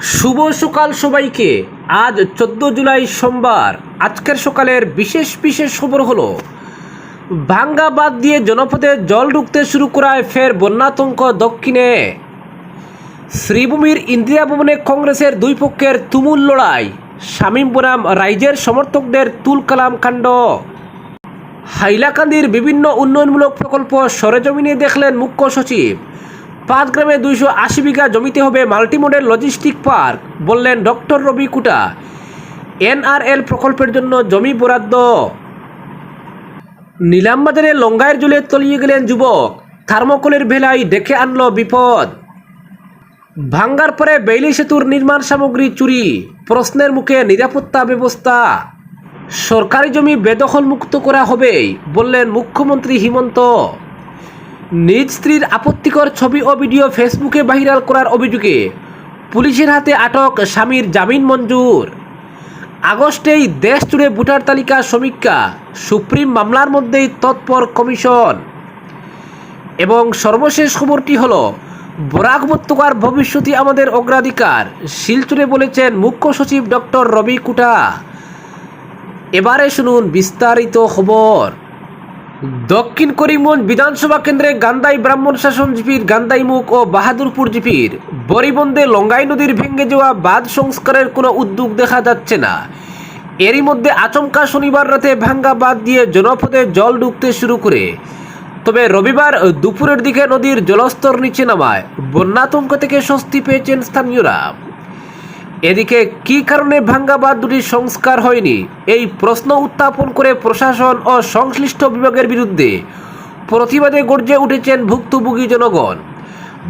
শুভ সকাল সবাইকে। আজ চোদ্দ জুলাই সোমবার। আজকের সকালের বিশেষ বিশেষ খবর হলো, ভাঙ্গা বাদ দিয়ে জনপদে জল ঢুকতে শুরু করায় ফের বন্যাতঙ্ক দক্ষিণে। শ্রীভূমির ইন্দিরা ভবনে কংগ্রেসের দুই পক্ষের তুমুল লড়াই। শামীম বনাম রাইজের সমর্থকদের তুল কালাম কাণ্ড। হাইলাকান্দির বিভিন্ন উন্নয়নমূলক প্রকল্প সরেজমিনে দেখলেন মুখ্য সচিব। পাঁচ গ্রামে দুইশো আশি বিঘা জমিতে হবে মাল্টিমোডেল লজিস্টিক পার্ক, বললেন ডক্টর রবি কুটা। এনআরএল প্রকল্পের জন্য জমি বরাদ্দ। নিলামবাজারে লঙ্গায়ের জলে তলিয়ে গেলেন যুবক, থার্মোকলের ভেলায় ডেকে আনলো বিপদ। ভাঙ্গার পরে বেইলি সেতুর নির্মাণ সামগ্রী চুরি, প্রশ্নের মুখে নিরাপত্তা ব্যবস্থা। সরকারি জমি বেদখল মুক্ত করা হবেই, বললেন মুখ্যমন্ত্রী হিমন্ত। নিজ স্ত্রীর আপত্তিকর ছবি ও ভিডিও ফেসবুকে ভাইরাল করার অভিযোগে পুলিশের হাতে আটক স্বামীর জামিন মঞ্জুর। আগস্টেই দেশ জুড়ে ভোটার তালিকা সমীক্ষা, সুপ্রিম মামলার মধ্যেই তৎপর কমিশন। এবং সর্বশেষ খবরটি হল, বরাক উপত্যকার ভবিষ্যতই আমাদের অগ্রাধিকার, শিলচরে বলেছেন মুখ্য সচিব ডক্টর রবি কুটা। এবারে শুনুন বিস্তারিত খবর। দক্ষিণ করিমগঞ্জ বিধানসভা কেন্দ্রে গান্দাই ব্রাহ্মণ শাসন জিপির গান্দাইমুখ ও বাহাদুরপুর জিপির বরিবন্দে লঙ্গাই নদীর ভেঙে যাওয়া বাঁধ সংস্কারের কোনো উদ্যোগ দেখা যাচ্ছে না। এরই মধ্যে আচমকা শনিবার রাতে ভাঙ্গা বাঁধ দিয়ে জনপদে জল ঢুকতে শুরু করে। তবে রবিবার দুপুরের দিকে নদীর জলস্তর নিচে নামায়। বন্যাতঙ্ক থেকে স্বস্তি পেয়েছেন স্থানীয়রা। এদিকে, কি কারণে ভাঙ্গা বাঁধ দুটি সংস্কার হয়নি? এই প্রশ্ন উত্থাপন করে প্রশাসন ও সংশ্লিষ্ট বিভাগের বিরুদ্ধে প্রতিবাদে গর্জে উঠেছেন ভুক্তভোগী জনগণ।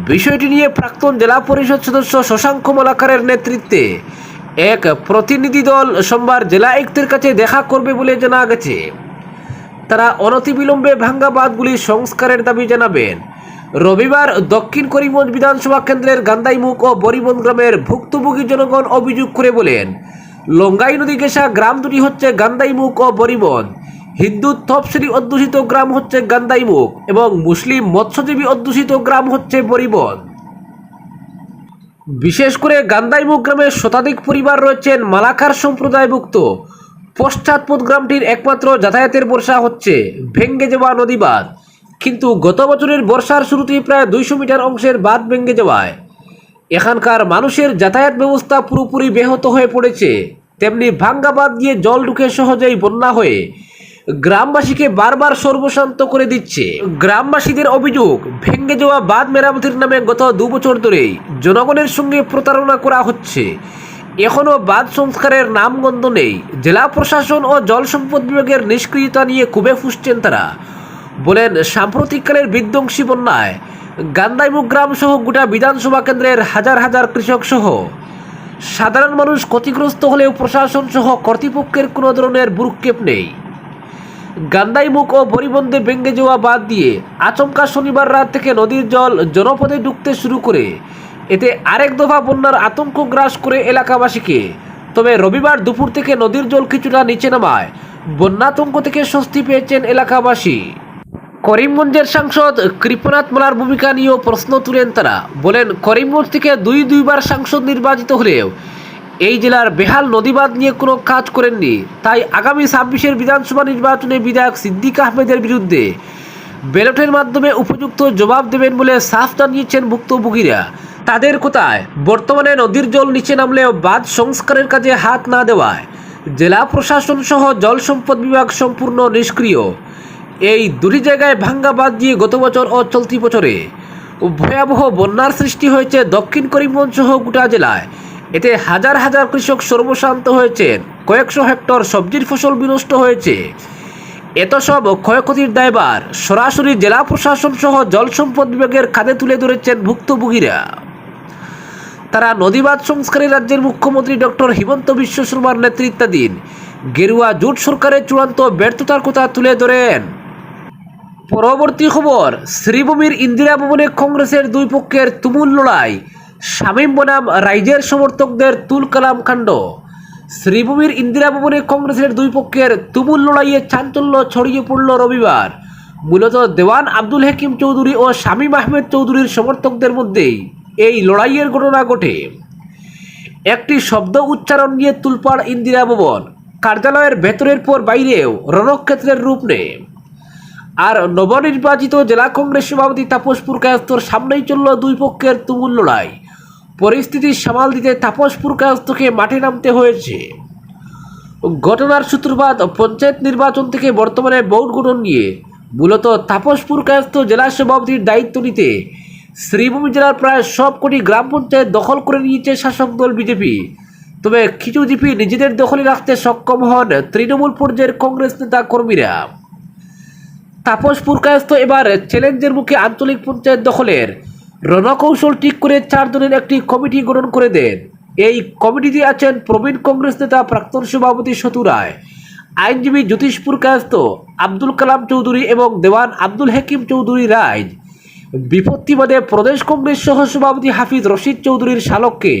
বিষয়টি নিয়ে প্রাক্তন জেলা পরিষদ সদস্য শশাঙ্ক মলাকারের নেতৃত্বে এক প্রতিনিধি দল সোমবার জেলা আয়ুক্তের কাছে দেখা করবে বলে জানা গেছে। তারা অনতিবিলম্বে ভাঙ্গা বাঁধগুলি সংস্কারের দাবি জানাবেন। রবিবার দক্ষিণ করিমগঞ্জ বিধানসভা কেন্দ্রের গান্দাইমুখ ও বরিবন গ্রামের ভুক্তভোগী জনগণ অভিযোগ করে বলেন, লঙ্গাই নদী ঘেঁষা গ্রাম দুটি হচ্ছে গান্দাইমুখ ও বরিবন হিন্দু তফসিলি অধ্যুষিত গ্রাম হচ্ছে গান্দাইমুখ এবং মুসলিম মৎস্যজীবী অধ্যুষিত গ্রাম হচ্ছে বরিবন বিশেষ করে গান্দাইমুখ গ্রামের শতাধিক পরিবার রয়েছেন মালাকার সম্প্রদায়ভুক্ত। পশ্চাৎপদ গ্রামটির একমাত্র যাতায়াতের বর্ষা হচ্ছে ভেঙ্গে যাওয়া নদী বাঁধ কিন্তু গত বছরের বর্ষার শুরুতেই প্রায় দুইশো মিটার অংশের বাঁধ ভেঙে যাওয়ায়। এখানকার মানুষের যাতায়াত ব্যবস্থা পুরোপুরি ব্যাহত হয়ে পড়েছে। তেমনি ভাঙ্গা বাঁধ দিয়ে জল ঢুকে সহজেই বন্যা হয়ে গ্রামবাসীকে বারবার সর্বশান্ত করে দিচ্ছে। গ্রামবাসীদের অভিযোগ, ভেঙে যাওয়া বাঁধ মেরামতির নামে গত দু বছর ধরেই জনগণের সঙ্গে প্রতারণা করা হচ্ছে। এখনও বাঁধ সংস্কারের নামগন্ধ নেই। জেলা প্রশাসন ও জল সম্পদ বিভাগের নিষ্ক্রিয়তা নিয়ে খুবই ফুসছেন তারা। বলেন, সাম্প্রতিককালের বিধ্বংসী বন্যায় গ্রাম সহ গোটা বিধানসভা কেন্দ্রের হাজার হাজার কৃষক সহ সাধারণ মানুষ ক্ষতিগ্রস্ত হলেও প্রশাসন সহ কর্তৃপক্ষের কোনো ধরনের বুরুক্ষেপ নেই। গান্দাইমুখ ও বরিবন্দে ভেঙে যাওয়া বাদ দিয়ে আচমকা শনিবার রাত থেকে নদীর জল জনপদে ঢুকতে শুরু করে, এতে আরেক দফা বন্যার আতঙ্ক গ্রাস করে এলাকাবাসীকে। তবে রবিবার দুপুর থেকে নদীর জল কিছুটা নিচে নামায়। বন্যাতঙ্ক থেকে স্বস্তি পেয়েছেন এলাকাবাসী। করিমগঞ্জের সাংসদ কৃপনাথ মালার ভূমিকা নিয়েও প্রশ্ন তুলেন তারা। বলেন করিমগঞ্জ থেকে দুই দুইবার সাংসদ নির্বাচিত হলেও এই জেলার বেহাল নদীবাদ নিয়ে কোনো কাজ করেননি। তাই আগামী ছাব্বিশের বিধানসভা নির্বাচনে বিধায়ক সিদ্দিক আহমেদের বিরুদ্ধে ব্যালটের মাধ্যমে উপযুক্ত জবাব দেবেন বলে সাফ জানিয়েছেন ভুক্তভোগীরা। তাদের কোথায়? বর্তমানে নদীর জল নিচে নামলেও বাঁধ সংস্কারের কাজে হাত না দেওয়ায়। জেলা প্রশাসন সহ জল সম্পদ বিভাগ সম্পূর্ণ নিষ্ক্রিয়। এই দুটি জায়গায় ভাঙ্গা বাদ দিয়ে গত বছর ও চলতি বছরে ভয়াবহ বন্যার সৃষ্টি হয়েছে দক্ষিণ করিমগঞ্জ সহ গোটা জেলায়। এতে হাজার হাজার কৃষক সর্বশান্ত হয়েছেন কয়েকশো হেক্টর সবজির ফসল বিনষ্ট হয়েছে। এত সব ক্ষয়ক্ষতির দায়বার সরাসরি জেলা প্রশাসন সহ জল সম্পদ বিভাগের খাদে তুলে ধরেছেন ভুক্তভোগীরা। তারা নদীবাদ সংস্কারে রাজ্যের মুখ্যমন্ত্রী ডক্টর হিমন্ত বিশ্ব শর্মার নেতৃত্বাধীন গেরুয়া জোট সরকারের চূড়ান্ত ব্যর্থতার কথা তুলে ধরেন। পরবর্তী খবর, শ্রীভূমির ইন্দিরা ভবনে কংগ্রেসের দুই পক্ষের তুমুল লড়াই। শামীম বনাম রাইজের সমর্থকদের তুল কালাম কাণ্ড। শ্রীভূমির ইন্দিরা ভবনে কংগ্রেসের দুই পক্ষের তুমুল লড়াইয়ে চাঞ্চল্য ছড়িয়ে পড়ল রবিবার। মূলত দেওয়ান আব্দুল হাকিম চৌধুরী ও শামীম আহমেদ চৌধুরীর সমর্থকদের মধ্যেই এই লড়াইয়ের ঘটনা ঘটে। একটি শব্দ উচ্চারণ নিয়ে তুলপাড় ইন্দিরা ভবন। কার্যালয়ের ভেতরের পর বাইরেও রণক্ষেত্রের রূপ নেয়। আর নবনির্বাচিত জেলা কংগ্রেস সভাপতি তাপস পুরকায়স্তর সামনেই চলল দুই পক্ষের তুমুল লড়াই। পরিস্থিতি সামাল দিতে তাপস পুরকায়স্তকে মাঠে নামতে হয়েছে। ঘটনার সূত্রপাত পঞ্চায়েত নির্বাচন থেকে বর্তমানে ভোট গঠন নিয়ে। মূলত তাপসপুর কায়স্থ জেলা সভাপতির দায়িত্ব নিতে শ্রীভূমি জেলার প্রায় সবকটি গ্রাম পঞ্চায়েত দখল করে নিয়েছে শাসক দল বিজেপি। তবে কিছু জিপি নিজেদের দখলে রাখতে সক্ষম হন তৃণমূল পর্যায়ের কংগ্রেস নেতা কর্মীরা। তাপসপুর কায়স্থ এবার চ্যালেঞ্জের মুখে আঞ্চলিক পঞ্চায়েত দখলের। রণকৌশল ঠিক করে চারজনের একটি কমিটি গঠন করে দেন। এই কমিটিতে আছেন প্রবীণ কংগ্রেস নেতা প্রাক্তন সভাপতি সতু রায়, আইনজীবী জ্যোতিষপুর কায়স্থ আব্দুল কালাম চৌধুরী এবং দেওয়ান আব্দুল হাকিম চৌধুরী রায়। বিপত্তিবাদে প্রদেশ কংগ্রেস সহ সভাপতি হাফিজ রশিদ চৌধুরীর শালককে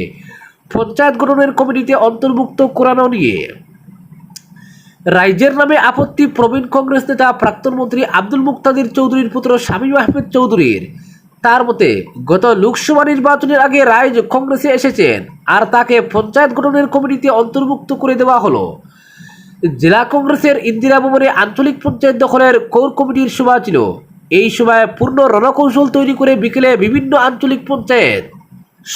পঞ্চায়েত গঠনের কমিটিতে অন্তর্ভুক্ত করানো নিয়ে। রাইজের নামে আপত্তি প্রবীণ কংগ্রেস নেতা প্রাক্তন মন্ত্রী আব্দুল মুক্তাদির চৌধুরীর পুত্র শামীম আহমেদ চৌধুরীর। তার মতে, গত লোকসভা নির্বাচনের আগে রাইজ কংগ্রেসে এসেছেন আর তাকে পঞ্চায়েত গঠনের কমিটিতে অন্তর্ভুক্ত করে দেওয়া হলো। জেলা কংগ্রেসের ইন্দিরা ভবনে আঞ্চলিক পঞ্চায়েত দখলের কোর কমিটির সভা ছিল। এই সভায় পূর্ণ রণকৌশল তৈরি করে বিকেলে বিভিন্ন আঞ্চলিক পঞ্চায়েত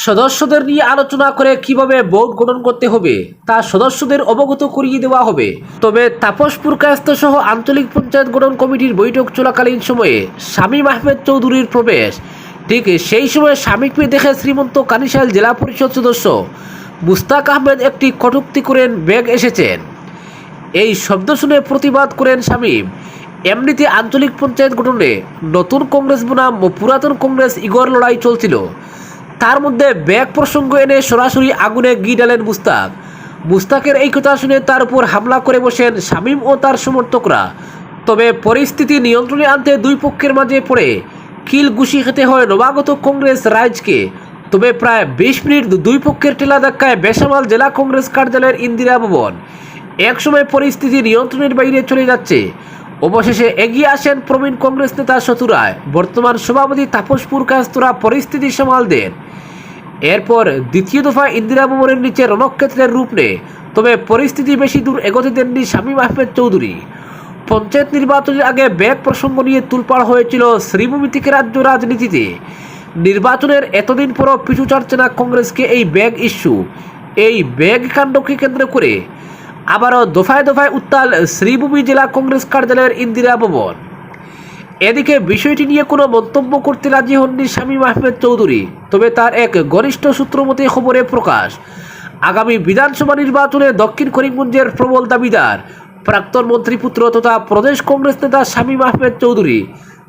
সদস্যদের নিয়ে আলোচনা করে কীভাবে বোর্ড গঠন করতে হবে, তা সদস্যদের অবগত করিয়ে দেওয়া হবে। তবে তাপসপুর কায়স্থ সহ আঞ্চলিক পঞ্চায়েত গঠন কমিটির বৈঠক চলাকালীন সময়ে শামীম আহমেদ চৌধুরীর প্রবেশ। ঠিক সেই সময় স্বামীকে দেখে শ্রীমন্ত কানিশাল জেলা পরিষদ সদস্য মুস্তাক আহমেদ একটি কটুক্তি করেন ব্যাগ এসেছেন। এই শব্দ শুনে প্রতিবাদ করেন শামীম এমনিতে আঞ্চলিক পঞ্চায়েত গঠনে নতুন কংগ্রেস বনাম পুরাতন কংগ্রেস ইগর লড়াই চলছিল। তার মধ্যে ব্যাগ প্রসঙ্গ এনে সরাসরি আগুনে গি ডালেন মুস্তাক। মুস্তাকের এই কথা শুনে তার উপর হামলা করে বসেন শামীম ও তার সমর্থকরা। তবে পরিস্থিতি নিয়ন্ত্রণে আনতে দুই পক্ষের মাঝে পড়ে। কিল ঘুষি খেতে হয় নবাগত কংগ্রেস রাইজকে। তবে প্রায় বিশ মিনিট দুই পক্ষের টেলা ধাক্কায় বেসামাল জেলা কংগ্রেস কার্যালয়ের ইন্দিরা ভবন। একসময় পরিস্থিতি নিয়ন্ত্রণের বাইরে চলে যাচ্ছে। অবশেষে এগিয়ে আসেন প্রবীণ কংগ্রেস নেতা শতুরায় বর্তমান সভাপতি তাপসপুর কাস্তরা পরিস্থিতি সামাল দেন। এরপর দ্বিতীয় দফা ইন্দিরা ভবনের নিচে রণক্ষেত্রের রূপ নেয় তবে পরিস্থিতি বেশি দূর এগোতে দেননি শামীম আহমেদ চৌধুরী। পঞ্চায়েত নির্বাচনের আগে ব্যাগ প্রসঙ্গ নিয়ে তুলপাড় হয়েছিল শ্রীভূমি রাজ্য রাজনীতিতে। নির্বাচনের এতদিন পরও পিছু ছাড়ছে না কংগ্রেসকে এই ব্যাগ ইস্যু। এই ব্যাগ কাণ্ডকে কেন্দ্র করে আবারও দফায় দফায় উত্তাল শ্রীভূমি জেলা কংগ্রেস কার্যালয়ের ইন্দিরা ভবন। এদিকে বিষয়টি নিয়ে কোনো মন্তব্য করতে রাজি হননি শামীম আহমেদ চৌধুরী, তবে তার এক ঘনিষ্ঠ সূত্র মতে খবরে প্রকাশ, আগামী বিধানসভা নির্বাচনে দক্ষিণ করিমগঞ্জের প্রবল দাবিদার, প্রাক্তন মন্ত্রীপুত্র তথা প্রদেশ কংগ্রেস নেতা শামীম আহমেদ চৌধুরী।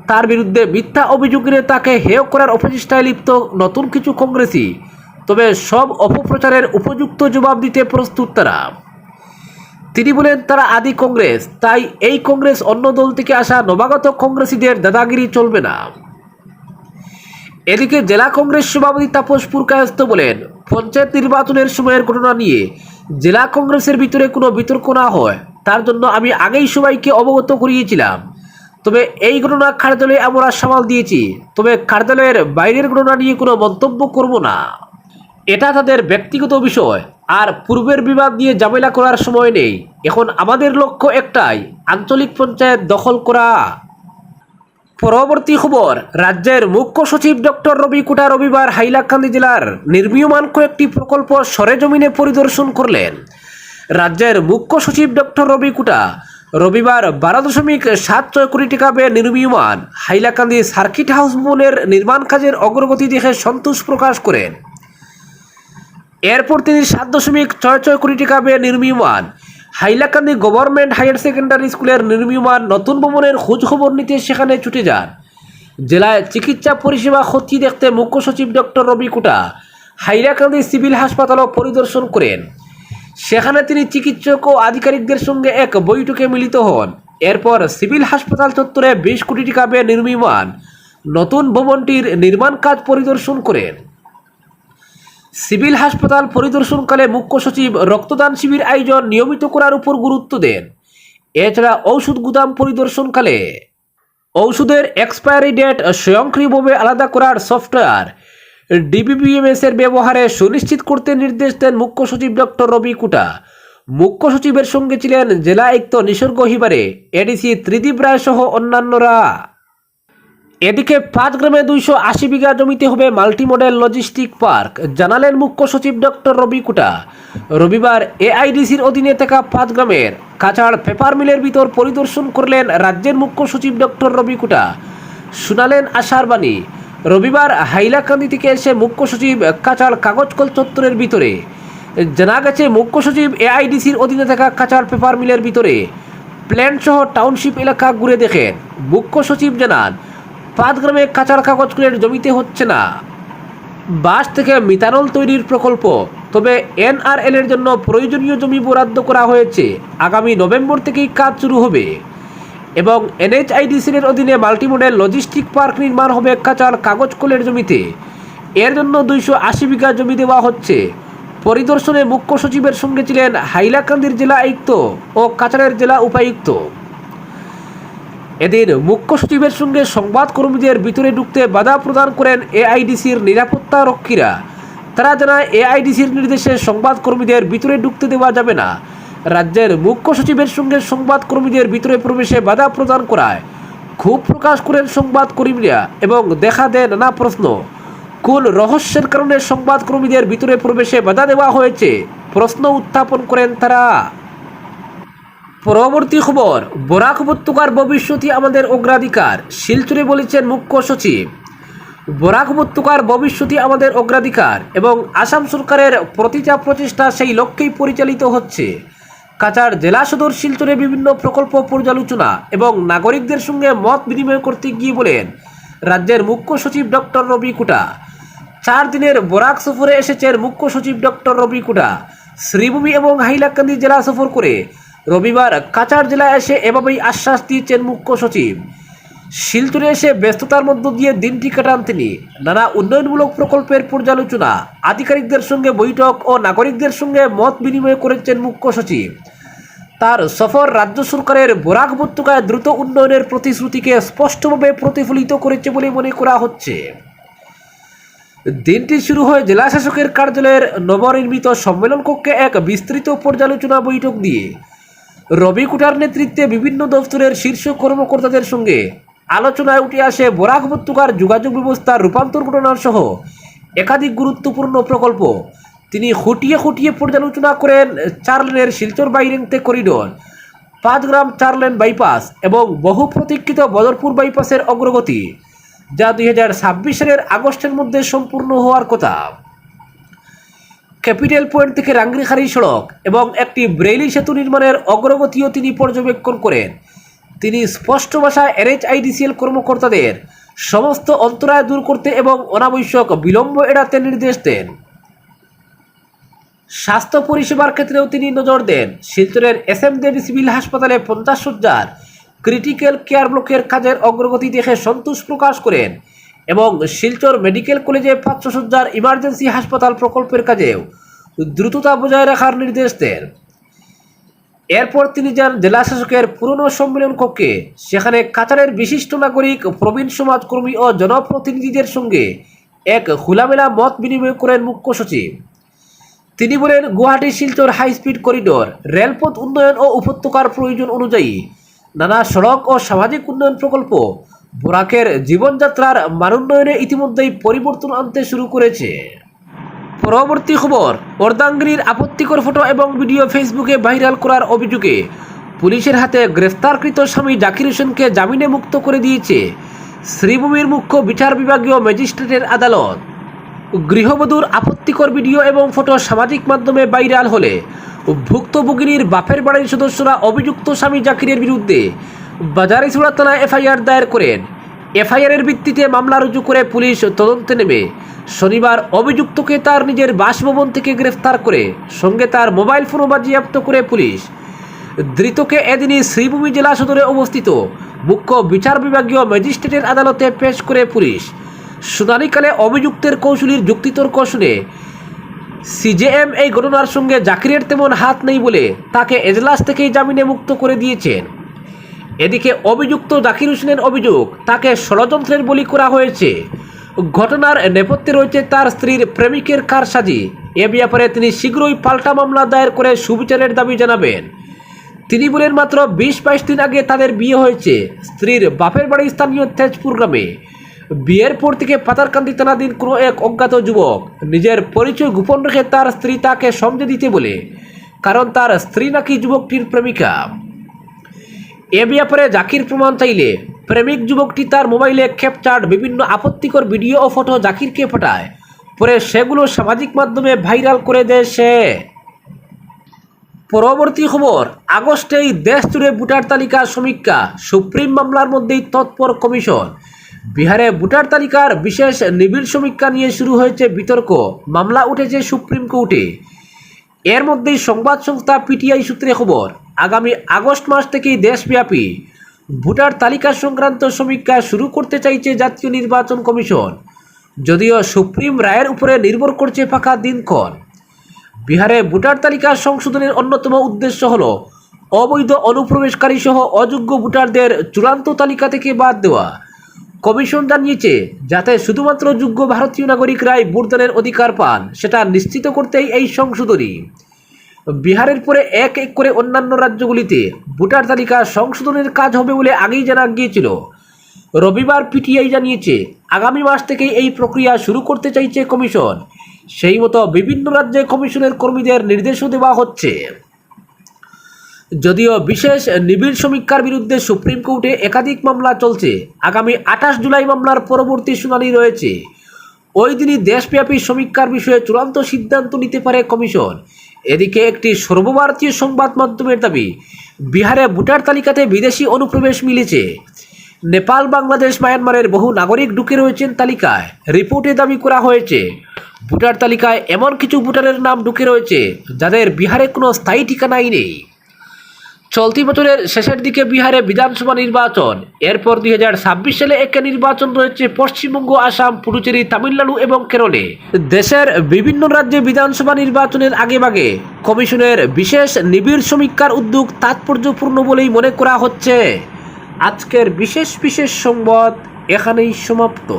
তার বিরুদ্ধে মিথ্যা অভিযোগ তাকে হেয় করার অপচেষ্টায় লিপ্ত নতুন কিছু কংগ্রেসই তবে সব অপপ্রচারের উপযুক্ত জবাব দিতে প্রস্তুত তারা। তিনি বলেন, তারা আদি কংগ্রেস, তাই এই কংগ্রেস অন্য দল থেকে আসা নবাগত কংগ্রেসীদের দাদাগিরি চলবে না। এদিকে জেলা কংগ্রেস সভাপতি তাপস পুরকায়স্ত বলেন, পঞ্চায়েত নির্বাচনের সময়ের ঘটনা নিয়ে জেলা কংগ্রেসের ভিতরে কোনো বিতর্ক না হয়, তার জন্য আমি আগেই সবাইকে অবগত করিয়েছিলাম। তবে এই ঘটনা কার্যালয়ে আমরা সামাল দিয়েছি, তবে কার্যালয়ের বাইরের ঘটনা নিয়ে কোনো মন্তব্য করব না। এটা তাদের ব্যক্তিগত বিষয়। আর পূর্বের বিবাদ নিয়ে ঝামেলা করার সময় নেই। এখন আমাদের লক্ষ্য একটাই, আঞ্চলিক পঞ্চায়েত দখল করা। পরবর্তী খবর, রাজ্যের মুখ্য সচিব ডক্টর রবি কুটা রবিবার হাইলাকান্দি জেলার নির্মীয়মান কয়েকটি প্রকল্প সরেজমিনে পরিদর্শন করলেন। রাজ্যের মুখ্য সচিব ডক্টর রবি কুটা রবিবার বারো দশমিক সাত ছয় কোটি টাকা ব্যয়ে নির্মীয়মান হাইলাকান্দি সার্কিট হাউস ভবনের নির্মাণ কাজের অগ্রগতি দেখে সন্তোষ প্রকাশ করেন। এরপর তিনি সাত দশমিক ছয় ছয় কোটি টাকা ব্যয়ে নির্মীয়মান। হাইলাকান্দি গভর্নমেন্ট হায়ার সেকেন্ডারি স্কুলের নির্মীয়মান নতুন ভবনের খোঁজখবর নিতে সেখানে ছুটে যান। জেলায় চিকিৎসা পরিষেবা খতিয়ে দেখতে মুখ্য সচিব ডক্টর রবি কুটা হাইলাকান্দি সিভিল হাসপাতালও পরিদর্শন করেন। সেখানে তিনি চিকিৎসক ও আধিকারিকদের সঙ্গে এক বৈঠকে মিলিত হন। এরপর সিভিল হাসপাতাল চত্বরে বিশ কোটি টাকা ব্যয়ে নির্মীয়মান নতুন ভবনটির নির্মাণ কাজ পরিদর্শন করেন। সিভিল হাসপাতাল পরিদর্শনকালে মুখ্য সচিব রক্তদান শিবির আয়োজন নিয়মিত করার উপর গুরুত্ব দেন। এছাড়া ঔষধ গুদাম পরিদর্শনকালে ঔষধের এক্সপায়ারি ডেট স্বয়ংক্রিয়ভাবে আলাদা করার সফটওয়্যার ডিবিবিএমএস এর ব্যবহারে সুনিশ্চিত করতে নির্দেশ দেন মুখ্য সচিব ডক্টর রবি কুটা। মুখ্য সচিবের সঙ্গে ছিলেন জেলা আয়ুক্ত নিসর্গ হিবারে, এডিসি ত্রিদীপ রায় সহ অন্যান্যরা। এদিকে গ্রামে দুইশো আশি বিঘা জমিতে হবে মাল্টি মডেল লজিস্টিক পার্ক। জানালেন মুখ্য সচিব ডক্টর রবি কুটা। রবিবার এআইডিসির অধীনে থাকা গ্রামের কাছাড় পেপার মিলের ভিতর পরিদর্শন করলেন রাজ্যের মুখ্য সচিব ডক্টর রবি কুটা। শুনালেন আশার বাণী রবিবার হাইলাকান্দি থেকে এসে মুখ্য সচিব কাছাড় কাগজকল চত্বরের ভিতরে। জানা গেছে, মুখ্য সচিব এআইডিসির অধীনে থাকা কাছাড় পেপার মিলের ভিতরে প্ল্যান্ট সহ টাউনশিপ এলাকা ঘুরে দেখেন। মুখ্য সচিব জানান পাঁচ গ্রামে কাঁচার কাগজ কুলের জমিতে হচ্ছে না। বাঁশ থেকে মিথানল তৈরির প্রকল্প, তবে এনআরএল এর জন্য প্রয়োজনীয় জমি বরাদ্দ করা হয়েছে। আগামী নভেম্বর থেকেই কাজ শুরু হবে। এবং এনএইচআইডিসির এর অধীনে মাল্টিমোডেল লজিস্টিক পার্ক নির্মাণ হবে কাঁচার কাগজ কলের জমিতে। এর জন্য দুইশো আশি বিঘা জমি দেওয়া হচ্ছে। পরিদর্শনে মুখ্য সচিবের সঙ্গে ছিলেন হাইলাকান্দির জেলা আয়ুক্ত ও কাছাড়ের জেলা উপায়ুক্ত। এদিন মুখ্য সচিবের সঙ্গে সংবাদ কর্মীদের ভিতরে ঢুকতে বাধা প্রদান করেন এআইডিসির নিরাপত্তা রক্ষীরা। তারা জানায়, এআইডিসির নির্দেশে সংবাদ কর্মীদের ভিতরে ঢুকতে দেওয়া যাবে না। রাজ্যের মুখ্য সচিবের সঙ্গে সংবাদ কর্মীদের ভিতরে প্রবেশে বাধা প্রদান করায় ক্ষোভ প্রকাশ করেন সংবাদ কর্মীরা এবং দেখা দেয় নানা প্রশ্ন। কোন রহস্যের কারণে সংবাদ কর্মীদের ভিতরে প্রবেশে বাধা দেওয়া হয়েছে? প্রশ্ন উত্থাপন করেন তারা। পরবর্তী খবর, বরাক উপত্যকার ভবিষ্যতই আমাদের অগ্রাধিকার, শিলচুরে বলেছেন মুখ্য সচিব। বরাক উপত্যকার ভবিষ্যতই আমাদের অগ্রাধিকার এবং আসাম সরকারের প্রতিটা প্রচেষ্টা সেই লক্ষ্যেই পরিচালিত হচ্ছে। কাছাড় জেলা সদর শিলচরে বিভিন্ন প্রকল্প পর্যালোচনা এবং নাগরিকদের সঙ্গে মত বিনিময় করতে গিয়ে বলেন রাজ্যের মুখ্য সচিব ডক্টর রবি কুটা। চার দিনের বরাক সফরে এসেছেন মুখ্য সচিব ডক্টর রবি কুটা। শ্রীভূমি এবং হাইলাকান্দি জেলা সফর করে রবিবার কাছাড় জেলায় এসে এভাবেই আশ্বাস দিয়েছেন মুখ্য সচিব। শিলচরে এসে ব্যস্ততার মধ্য দিয়ে দিনটি কাটান তিনি। নানা উন্নয়নমূলক প্রকল্পের পর্যালোচনা, আধিকারিকদের সঙ্গে বৈঠক ও নাগরিকদের সঙ্গে মত বিনিময় করেছেন মুখ্য সচিব। তার সফর রাজ্য সরকারের বরাক উপত্যকায় দ্রুত উন্নয়নের প্রতিশ্রুতিকে স্পষ্টভাবে প্রতিফলিত করেছে বলে মনে করা হচ্ছে। দিনটি শুরু হয় জেলা শাসকের কার্যালয়ের নবনির্মিত সম্মেলন কক্ষে এক বিস্তৃত পর্যালোচনা বৈঠক দিয়ে রবি কুটার নেতৃত্বে বিভিন্ন দপ্তরের শীর্ষ কর্মকর্তাদের সঙ্গে আলোচনায় উঠে আসে বরাক উপত্যকার যোগাযোগ ব্যবস্থার রূপান্তর ঘটনার সহ একাধিক গুরুত্বপূর্ণ প্রকল্প। তিনি খুঁটিয়ে খুঁটিয়ে পর্যালোচনা করেন চার লেনের শিলচর বাইরেংতে করিডোর পাঁচ গ্রাম চার লেন বাইপাস এবং বহু প্রতীক্ষিত বদরপুর বাইপাসের অগ্রগতি, যা দুই হাজার ছাব্বিশ সালের আগস্টের মধ্যে সম্পূর্ণ হওয়ার কথা। ক্যাপিটাল পয়েন্ট থেকে রাঙ্গিখারি সড়ক এবং একটি ব্রেইলি সেতু নির্মাণের অগ্রগতিও তিনি পর্যবেক্ষণ করেন। তিনি স্পষ্ট ভাষায় এনএইচআইডিসিএল কর্মকর্তাদের সমস্ত অন্তরায় দূর করতে এবং অনাবশ্যক বিলম্ব এড়াতে নির্দেশ দেন। স্বাস্থ্য পরিষেবার ক্ষেত্রেও তিনি নজর দেন। শিলচরের এস এম দেবী সিভিল হাসপাতালে পঞ্চাশ সজ্জার ক্রিটিক্যাল কেয়ার ব্লকের কাজের অগ্রগতি দেখে সন্তোষ প্রকাশ করেন। এবং শিলচর মেডিকেল কলেজে পাঁচশো সজ্জার ইমার্জেন্সি হাসপাতাল প্রকল্পের কাজেও দ্রুততা বজায় রাখার নির্দেশ দেন। এরপর তিনি যান জেলা শাসকের পুরনো সম্মেলন কক্ষে, সেখানে কাছাড়ের বিশিষ্ট নাগরিক, প্রবীণ সমাজকর্মী ও জনপ্রতিনিধিদের সঙ্গে এক খোলামেলা মত বিনিময় করেন মুখ্য সচিব। তিনি বলেন, Guwahati Silchar high speed corridor, রেলপথ উন্নয়ন ও উপত্যকার প্রয়োজন অনুযায়ী নানা সড়ক ও সামাজিক উন্নয়ন প্রকল্প বোরাকের জীবনযাত্রার মানোন্নয়নে ইতিমধ্যেই পরিবর্তন আনতে শুরু করেছে। পরবর্তী খবর, অর্ধাঙ্গিনীর আপত্তিকর ফটো এবং ভিডিও ফেসবুকে ভাইরাল করার অভিযোগে পুলিশের হাতে গ্রেফতারকৃত স্বামী জাকির হোসেনকে জামিনে মুক্ত করে দিয়েছে শ্রীভূমির মুখ্য বিচার বিভাগীয় ম্যাজিস্ট্রেটের আদালত। গৃহবধূর আপত্তিকর ভিডিও এবং ফটো সামাজিক মাধ্যমে ভাইরাল হলে ভুক্তভোগিনীর বাপের বাড়ির সদস্যরা অভিযুক্ত স্বামী জাকিরের বিরুদ্ধে বাজারিছড়া থানায় এফআইআর দায়ের করেন। এফআইআরের ভিত্তিতে মামলা রুজু করে পুলিশ তদন্তে নেমে শনিবার অভিযুক্তকে তার নিজের বাসভবন থেকে গ্রেফতার করে, সঙ্গে তার মোবাইল ফোনও বাজেয়াপ্ত করে পুলিশ। ধৃতকে এদিনই শ্রীভূমি জেলা সদরে অবস্থিত মুখ্য বিচার বিভাগীয় ম্যাজিস্ট্রেটের আদালতে পেশ করে পুলিশ। শুনানিকালে অভিযুক্তের কৌশলীর যুক্তিতর্ক শুনে সিজেএম এই ঘটনার সঙ্গে জাকিরের তেমন হাত নেই বলে তাকে এজলাস থেকেই জামিনে মুক্ত করে দিয়েছেন। এদিকে অভিযুক্ত জাকির হোসেনের অভিযোগ, তাকে ষড়যন্ত্রের বলি করা হয়েছে। ঘটনার নেপথ্যে রয়েছে তার স্ত্রীর প্রেমিকের কারসাজি। এ ব্যাপারে তিনি শীঘ্রই পাল্টা মামলা দায়ের করে সুবিচারের দাবি জানাবেন। তিনি বলেন, মাত্র বিশ বাইশ দিন আগে তাদের বিয়ে হয়েছে। স্ত্রীর বাপের বাড়ি স্থানীয় তেজপুর গ্রামে। বিয়ের পর থেকে পাতারকান্দি থানাধীন কোনো এক অজ্ঞাত যুবক নিজের পরিচয় গোপন রেখে তার স্ত্রী তাকে সমঝে দিতে বলে, কারণ তার স্ত্রী নাকি যুবকটির প্রেমিকা। এ ব্যাপারে জাকির প্রমাণ চাইলে। প্রেমিক যুবকটি তার মোবাইলে ক্যাপচার্ড বিভিন্ন আপত্তিকর ভিডিও ও ফটো জাকিরকে পাঠায় পরে সেগুলো সামাজিক মাধ্যমে ভাইরাল করে দেয় সে। পরবর্তী খবর, আগস্টেই দেশ জুড়ে ভোটার তালিকা সমীক্ষা, সুপ্রিম মামলার মধ্যেই তৎপর কমিশন। বিহারে ভোটার তালিকার বিশেষ নিবিড় সমীক্ষা নিয়ে শুরু হয়েছে বিতর্ক। মামলা উঠেছে সুপ্রিম কোর্টে। এর মধ্যেই সংবাদ সংস্থা পিটিআই সূত্রে খবর, আগামী আগস্ট মাস থেকেই দেশব্যাপী ভোটার তালিকা সংক্রান্ত সমীক্ষা শুরু করতে চাইছে জাতীয় নির্বাচন কমিশন। যদিও সুপ্রিম রায়ের উপরে নির্ভর করছে ফাঁকা দিনক্ষণ। বিহারে ভোটার তালিকা সংশোধনের অন্যতম উদ্দেশ্য হল অবৈধ অনুপ্রবেশকারী সহ অযোগ্য ভোটারদের চূড়ান্ত তালিকা থেকে বাদ দেওয়া। কমিশন জানিয়েছে যাতে শুধুমাত্র যোগ্য ভারতীয় নাগরিকরাই ভোটদানের অধিকার পান, সেটা নিশ্চিত করতেই এই সংশোধনী। বিহারের পরে এক এক করে অন্যান্য রাজ্যগুলিতে ভোটার তালিকা সংশোধনের কাজ হবে বলে আগেই জানা গিয়েছিল। রবিবার পিটিআই জানিয়েছে, আগামী মাস থেকেই এই প্রক্রিয়া শুরু করতে চাইছে কমিশন। সেই মতো বিভিন্ন রাজ্যে কমিশনের কর্মীদের নির্দেশও দেওয়া হচ্ছে। যদিও বিশেষ নিবিড় সমীক্ষার বিরুদ্ধে সুপ্রিম কোর্টে একাধিক মামলা চলছে। আগামী আঠাশ জুলাই মামলার পরবর্তী শুনানি রয়েছে। ওই দিনই দেশব্যাপী সমীক্ষার বিষয়ে চূড়ান্ত সিদ্ধান্ত নিতে পারে কমিশন। এদিকে একটি সর্বভারতীয় সংবাদ মাধ্যমের দাবি, বিহারে ভোটার তালিকাতে বিদেশি অনুপ্রবেশ মিলেছে। নেপাল, বাংলাদেশ, মায়ানমারের বহু নাগরিক ঢুকে রয়েছেন তালিকায়। রিপোর্টে দাবি করা হয়েছে, ভোটার তালিকায় এমন কিছু ভোটারের নাম ঢুকে রয়েছে, যাদের বিহারে কোনো স্থায়ী ঠিকানাই নেই। চলতি বছরের শেষের দিকে বিহারে বিধানসভা নির্বাচন। এরপর দুই হাজার ছাব্বিশ সালে একে নির্বাচন রয়েছে পশ্চিমবঙ্গ, আসাম, পুডুচেরি, তামিলনাড়ু এবং কেরলে। দেশের বিভিন্ন রাজ্যে বিধানসভা নির্বাচনের আগেভাগে কমিশনের বিশেষ নিবিড় সমীক্ষার উদ্যোগ তাৎপর্যপূর্ণ বলেই মনে করা হচ্ছে। আজকের বিশেষ বিশেষ সংবাদ এখানেই সমাপ্ত।